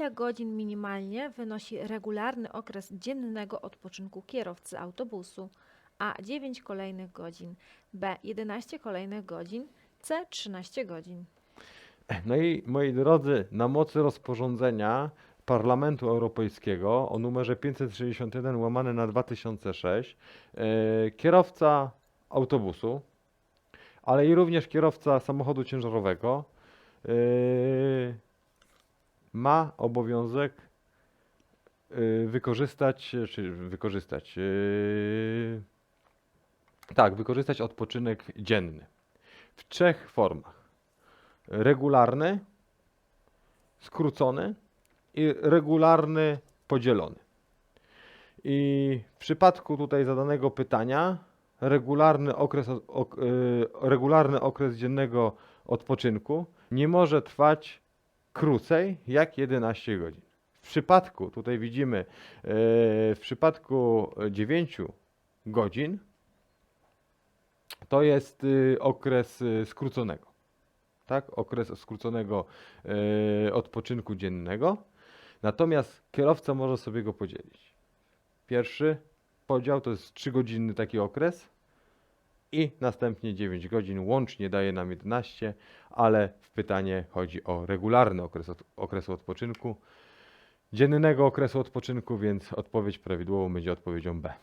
ile godzin minimalnie wynosi regularny okres dziennego odpoczynku kierowcy autobusu? A. 9 kolejnych godzin, B. 11 kolejnych godzin, C. 13 godzin. No i moi drodzy, na mocy rozporządzenia Parlamentu Europejskiego o numerze 561 łamane na 2006 e, kierowca autobusu, ale i również kierowca samochodu ciężarowego e, ma obowiązek e, wykorzystać, czy wykorzystać, e, tak, wykorzystać odpoczynek dzienny w trzech formach regularny, skrócony i regularny podzielony. I w przypadku tutaj zadanego pytania regularny okres, ok, y, regularny okres dziennego odpoczynku nie może trwać krócej jak 11 godzin. W przypadku, tutaj widzimy, y, w przypadku 9 godzin to jest y, okres y, skróconego tak, okres skróconego e, odpoczynku dziennego. Natomiast kierowca może sobie go podzielić. Pierwszy podział to jest 3-godzinny taki okres i następnie 9 godzin, łącznie daje nam 11, ale w pytanie chodzi o regularny okres od, okresu odpoczynku, dziennego okresu odpoczynku, więc odpowiedź prawidłową będzie odpowiedzią B.